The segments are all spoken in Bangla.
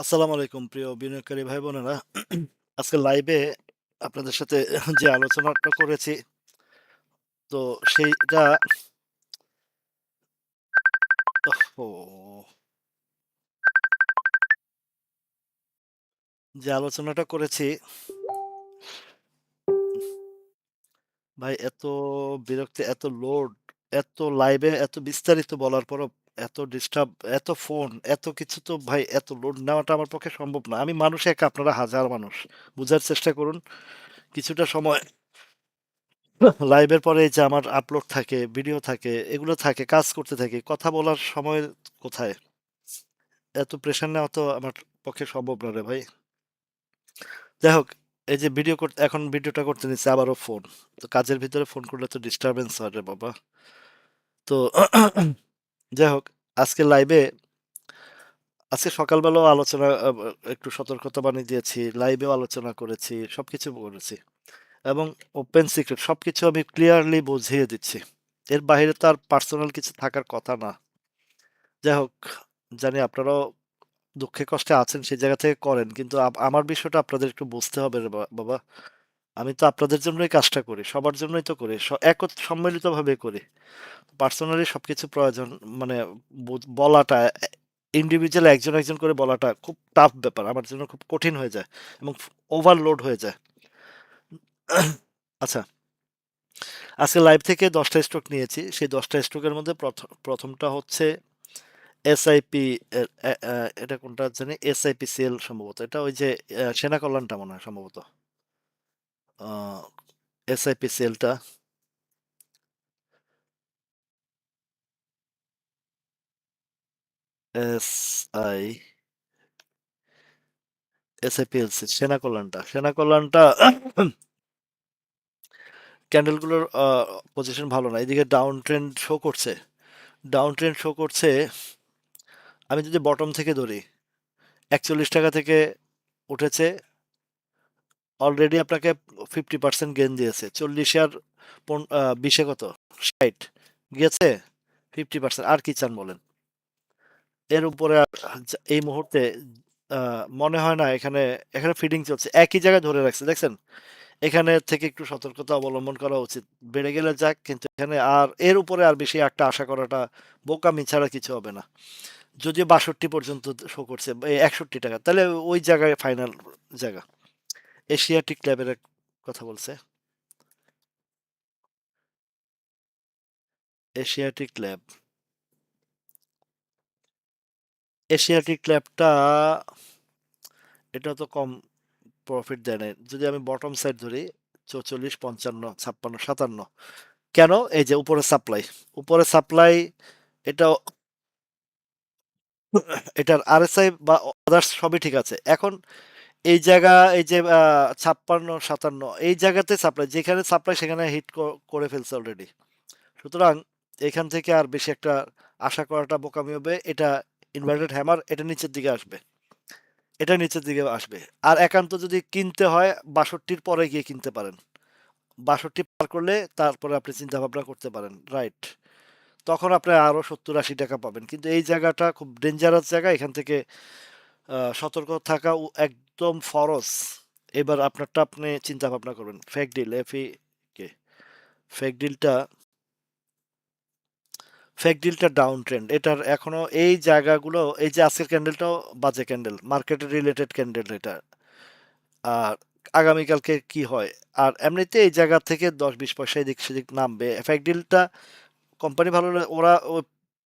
আসসালামু আলাইকুম প্রিয় বিনিয়োগকারী ভাই বোনেরা। আজকে লাইভে আপনাদের সাথে যে আলোচনাটা করেছি তো সেইটা যে আলোচনাটা করেছি ভাই এত বিরক্তি, এত লোড, এত লাইভে এত বিস্তারিত বলার পরও এত ডিস্টার্ব, এত ফোন, এত কিছু তো ভাই এত লোড নেওয়াটা আমার পক্ষে সম্ভব না। আমি মানুষ এক, আপনারা হাজার মানুষ। বুঝার চেষ্টা করুন। কিছুটা সময় লাইভের পরে যে আমার আপলোড থাকে, ভিডিও থাকে, এগুলো থাকে, কাজ করতে থাকি। কথা বলার সময় কোথায়? এত প্রেশার নেওয়া তো আমার পক্ষে সম্ভব না রে ভাই। যাই হোক, এই যে ভিডিও করতে এখন ভিডিওটা করতে নিচ্ছে আবারও ফোন। তো কাজের ভিতরে ফোন করলে তো ডিস্টার্বেন্স হয় রে বাবা। তো যাই হোক, আজকে লাইভে আজকে সকালবেলাও আলোচনা একটু সতর্কতা সতর্কতাবাণী দিয়েছি, লাইভেও আলোচনা করেছি, সব কিছু করেছি। এবং ওপেন সিক্রেট সব কিছু আমি ক্লিয়ারলি বুঝিয়ে দিচ্ছি। এর বাইরে তো আর পার্সোনাল কিছু থাকার কথা না। যাই হোক, জানি আপনারাও দুঃখে কষ্টে আছেন সেই জায়গা থেকে করেন। কিন্তু আমার বিষয়টা আপনাদের একটু বুঝতে হবে বাবা। আমি তো আপনাদের জন্যই কাজটা করি। সবার জন্যই তো করি। একত সম্মিলিতভাবে করি। পার্সোনালি সব কিছু প্রয়োজন মানে বলাটা ইন্ডিভিজুয়াল একজন, একজন করে বলাটা খুব টাফ ব্যাপার। আমার জন্য খুব কঠিন হয়ে যায় এবং ওভারলোড হয়ে যায়। আচ্ছা। আজকে লাইভ থেকে ১০ টা স্টক নিয়েছি। সেই ১০ টা স্টকের মধ্যে প্রথ ১ম হচ্ছে এসআইপি এটা কোনটা জানি? এসআইপি সেল সম্ভবত। এটা ওই যে সেনা কল্যাণটা মনে হয় সম্ভবত। এসআইপি সেলটা। এসআই এসআইপিএলসি সেনা কল্যাণটা। সেনা কল্যাণটা ক্যান্ডেলগুলোর পজিশন ভালো না। এদিকে ডাউন ট্রেন্ড শো করছে। ডাউন ট্রেন্ড শো করছে আমি যদি বটম থেকে ধরি, ৳৪১ থেকে উঠেছে অলরেডি আপনাকে 50% গেইন দিয়েছে। ৪০ আর পন আ ২০ এ কত? ৬০ গিয়েছে 50% আর কি চান বলেন? এর উপরে এই মুহূর্তে মনে হয় না এখানে, এখানে ফিডিং চলছে। একই জায়গায় ধরে রাখছে দেখছেন? এখানে থেকে একটু সতর্কতা অবলম্বন করা উচিত। বেড়ে গেলে যাক কিন্তু এখানে আর এর উপরে আর বেশি একটা আশা করাটা বোকামি ছাড়া কিছু হবে না। যদিও ৬২ পর্যন্ত শো করছে একষট্টি টাকা তাহলে ওই জায়গায় ফাইনাল জায়গা। এশিয়াটিক ল্যাবের কথা বলছে। Asiatic lab. এশিয়াটিক ল্যাবটা এটা তো কম প্রফিট দেয় নাই। যদি আমি বটম সাইড ধরি ৪৪, ৫৫, ৫৬, ৫৭ কেন? এই যে উপরে সাপ্লাই। উপরে সাপ্লাই এটাও এটার আরএসআই বা আদার্স সবই ঠিক আছে। এখন এই জায়গা, এই যে ছাপ্পান্ন, সাতান্ন, এই জায়গাতে সাপ্লাই যেখানে সাপ্লাই সেখানে হিট করে ফেলছে অলরেডি। সুতরাং এখান থেকে আর বেশি একটা আশা করাটা বোকামি হবে। এটা ইনভার্টেড হ্যামার এটা নিচের দিকে আসবে। এটা নিচের দিকে আসবে। আর একান্ত যদি কিনতে হয়, বাষট্টির পরে গিয়ে কিনতে পারেন। ৬২ পার করলে তারপরে আপনি চিন্তা ভাবনা করতে পারেন। রাইট। তখন আপনি আরও সত্তর আশি টাকা পাবেন। কিন্তু এই জায়গাটা খুব ডেঞ্জারাস জায়গা। এখান থেকে সতর্ক থাকা একদম ফরজ। এবার আপনারটা আপনি চিন্তা ভাবনা করবেন। Fake deal F E K fake ডিলটা fake ডিলটা ডাউন ট্রেন্ড। এটার এখনও এই জায়গাগুলো, এই যে আজকের ক্যান্ডেলটাও বাজে ক্যান্ডেল। মার্কেটের রিলেটেড ক্যান্ডেল এটা। আর আগামীকালকে কি হয়? আর এমনিতে এই জায়গা থেকে দশ বিশ পয়সা এদিক সেদিক নামবে। ফেক ডিলটা কোম্পানি ভালো ওরা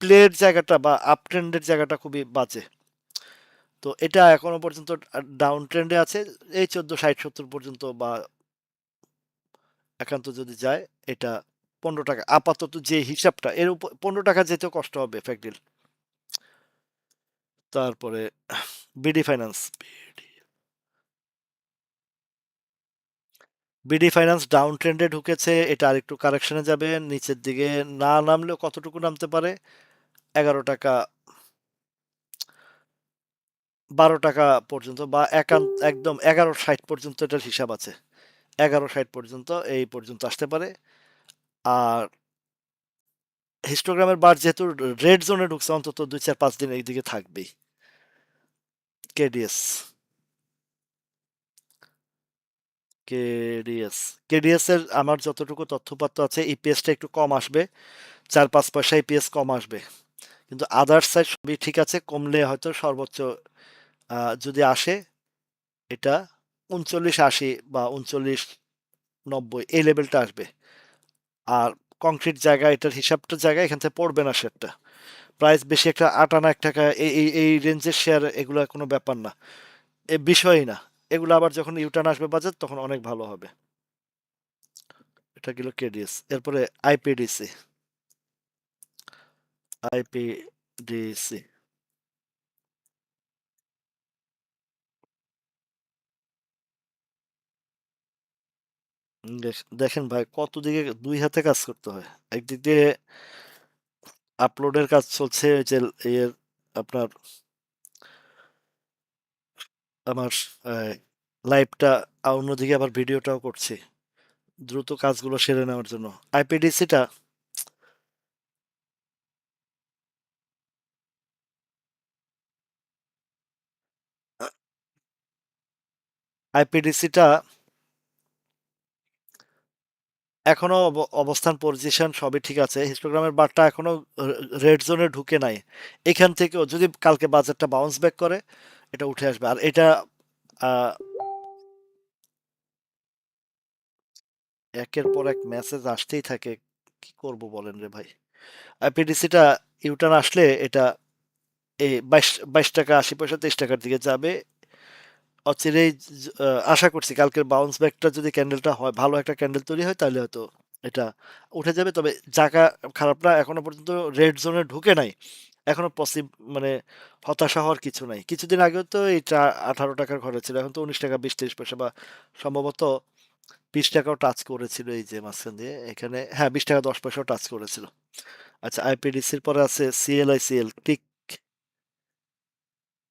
প্লের জায়গাটা বা আপ ট্রেন্ডের জায়গাটা খুবই বাজে। তো এটা এখনও পর্যন্ত ডাউন ট্রেন্ডে আছে। এই ১৪, ৬০, ৭০ পর্যন্ত বা একান্ত যদি যায় এটা ৳১৫ আপাতত যে হিসাবটা এর উপর পনেরো টাকা যেতেও কষ্ট হবে ফেক তারপরে BD finance, BD finance down ট্রেন্ডে ঢুকেছে। এটা আরেকটু কারেকশন যাবে। নিচের দিকে না নামলেও কতটুকু নামতে পারে? ৳১১ ৳১২ পর্যন্ত বা একান একদম ১১.৬০ পর্যন্ত এটার হিসাব আছে। ১১.৬০ পর্যন্ত এই পর্যন্ত আসতে পারে। আর হিস্টোগ্রামের বার যেহেতু রেড জোন ঢুকছে অন্তত ২, ৪, ৫ দিন এইদিকে থাকবেই। কেডিএস কেডিএস কেডিএস এর আমার যতটুকু তথ্যপত্র আছে ইপিএসটা একটু কম আসবে চার পাঁচ পয়সা ইপিএস কম আসবে কিন্তু আদার্স সাইড সবই ঠিক আছে কমলে হয়তো সর্বোচ্চ যদি আসে, এটা উনচল্লিশ আশি বা উনচল্লিশ নব্বই এই লেভেলটা আসবে। আর কংক্রিট জায়গা, এটার হিসাবটা জায়গা, এখান থেকে পড়বে না শেয়ারটা প্রাইস বেশি একটা, আট আনা এক টাকা, এই এই রেঞ্জের শেয়ার এগুলো কোনো ব্যাপার না। এ বিষয়ই না। এগুলো আবার যখন ইউটার্ন আসবে বাজার তখন অনেক ভালো হবে। এটা গেল কেডিএস এরপরে আইপিডিসি আইপিডিসি দেখেন ভাই কত দিকে দুই হাতে কাজ করতে হয়? একদিক দিয়ে আপলোডের কাজ চলছে যে এর আপনার আমার লাইভটা অন্যদিকে আবার ভিডিওটাও করছি। দ্রুত কাজগুলো সেরে নেওয়ার জন্য। আইপিডিসিটা আইপিডিসিটা এখনও অব- অবস্থান পজিশন সবই ঠিক আছে। হিস্টোগ্রামের বারটা এখনও রেড জোনে ঢুকে নাই। এখান থেকেও যদি কালকে বাজারটা বাউন্স ব্যাক করে, এটা উঠে আসবে। আর এটা একের পর এক মেসেজ আসতেই থাকে। কি করব বলেন রে ভাই? আইপিডিসিটা ইউটার্ন আসলে এটা এই বাইশ বাইশ টাকা আশি পয়সা, তেইশ টাকার দিকে যাবে। অচিরেই আশা করছি কালকের বাউন্স ব্যাকটা যদি ক্যান্ডেলটা হয়, ভালো একটা ক্যান্ডেল তৈরি হয়, তাহলে হয়তো এটা উঠে যাবে। তবে জায়গা খারাপ না, এখনও পর্যন্ত রেড জোনে ঢুকে নাই। এখনও পসিব মানে হতাশা হওয়ার কিছু নাই। কিছুদিন আগেও তো এটা আঠারো টাকার ঘরে ছিল, এখন তো উনিশ টাকা, বিশ, তিরিশ পয়সা বা সম্ভবত বিশ টাকাও টাচ করেছিল এই যে মাঝখান দিয়ে। এখানে হ্যাঁ বিশ টাকা, দশ পয়সাও টাচ করেছিল। আচ্ছা আইপিডিসির পরে আছে সিএলআইসিএল টিক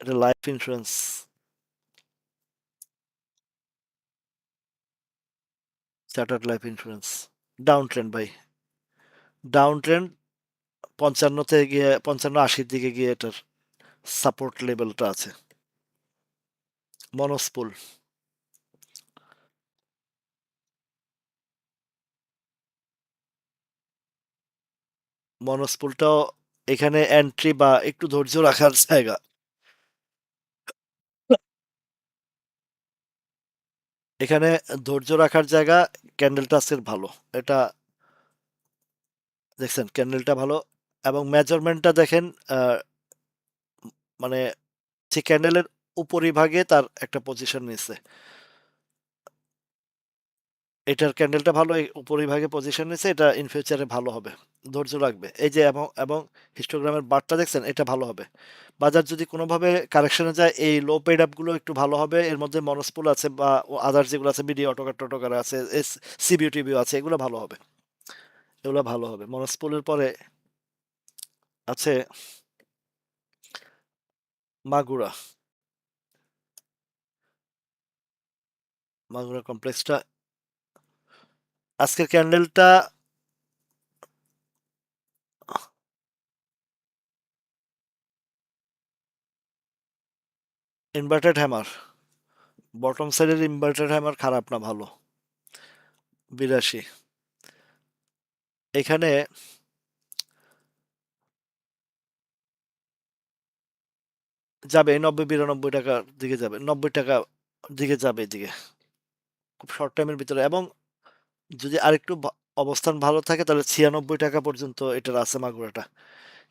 এটা life insurance chartered life insurance down trend ভাই। ডাউন ট্রেন্ড পঞ্চান্নতে গিয়ে, পঞ্চান্ন আশির দিকে গিয়ে এটার সাপোর্ট লেভেলটা আছে। মনস্পুল। মনস্পুলটাও এখানে এন্ট্রি বা একটু ধৈর্য রাখার জায়গা। এখানে ধৈর্য রাখার জায়গা ক্যান্ডেলটা আজকের ভালো। এটা দেখছেন ক্যান্ডেলটা ভালো এবং মেজারমেন্টটা দেখেন মানে সে ক্যান্ডেলের উপরিভাগে তার একটা পজিশন নিচ্ছে এটার ক্যান্ডেলটা ভালো উপরিভাগে পজিশন নিচ্ছে এটা ইন ফিউচারে ভালো হবে। ধৈর্য রাখবে। এই যে এবং এবং হিস্টোগ্রামের বারটা দেখছেন, এটা ভালো হবে। বাজার যদি কোনোভাবে কারেকশনে যায়, এই লো পেড আপগুলো একটু ভালো হবে। এর মধ্যে মনস্পুল আছে বা আদার যেগুলো আছে বিডি অটোকার টটোকার আছে, এস সিবিউ টিবিউ আছে, এগুলো ভালো হবে। এগুলো ভালো হবে। মনস্পুলের পরে আছে মাগুরা। মাগুরা কমপ্লেক্সটা আজকের ক্যান্ডেলটা ইনভার্টেড হ্যামার বটম সাইডের ইনভার্টেড হ্যামার খারাপ না, ভালো। বিরাশি। এখানে যাবে নব্বই, বিরানব্বই টাকার দিকে যাবে। নব্বই টাকা দিকে যাবে এদিকে। খুব শর্ট টাইমের ভিতরে। এবং যদি আরেকটু ভা- অবস্থান ভালো থাকে, তাহলে ছিয়ানব্বই টাকা পর্যন্ত এটার আছে মাগুরাটা।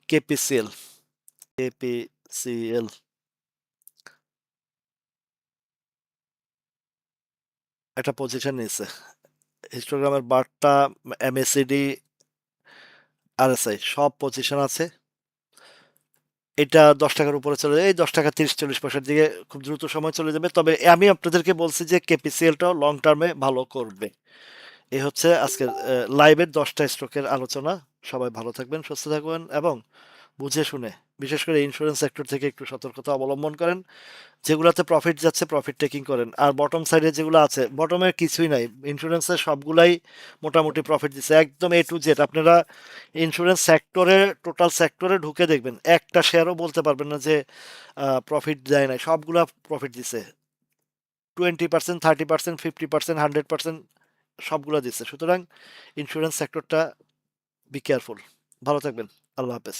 কেপিসিএল। কেপিসিএল। একটা পজিশন নিয়েছে। হিস্টোগ্রামের বারটা এমএসিডি আরএসআই সব পজিশন আছে। এটা দশ টাকার উপরে চলে যায়। এই দশ টাকা তিরিশ, চল্লিশ পয়সার দিকে খুব দ্রুত সময় চলে যাবে। তবে আমি আপনাদেরকে বলছি যে, কেপিসিএলটাও লং টার্মে ভালো করবে। এই হচ্ছে আজকের লাইভের দশটা স্ট্রোকের আলোচনা। সবাই ভালো থাকবেন, সুস্থ থাকবেন এবং বুঝে শুনে, বিশেষ করে ইন্স্যুরেন্স সেক্টর থেকে একটু সতর্কতা অবলম্বন করেন। যেগুলোতে প্রফিট যাচ্ছে প্রফিট টেকিং করেন। আর বটম সাইডে যেগুলো আছে বটমে কিছুই নাই। ইন্স্যুরেন্সের সবগুলাই মোটামুটি প্রফিট দিচ্ছে। একদম এ টু জেড আপনারা ইন্স্যুরেন্স সেক্টরে টোটাল সেক্টরে ঢুকে দেখবেন। একটা শেয়ারও বলতে পারবেন না যে প্রফিট দেয় নাই। সবগুলা প্রফিট দিছে। Twenty percent thirty percent fifty percent hundred percent সবগুলো দিচ্ছে সুতরাং ইন্স্যুরেন্স সেক্টরটা বি কেয়ারফুল ভালো থাকবেন। আল্লাহ হাফেজ।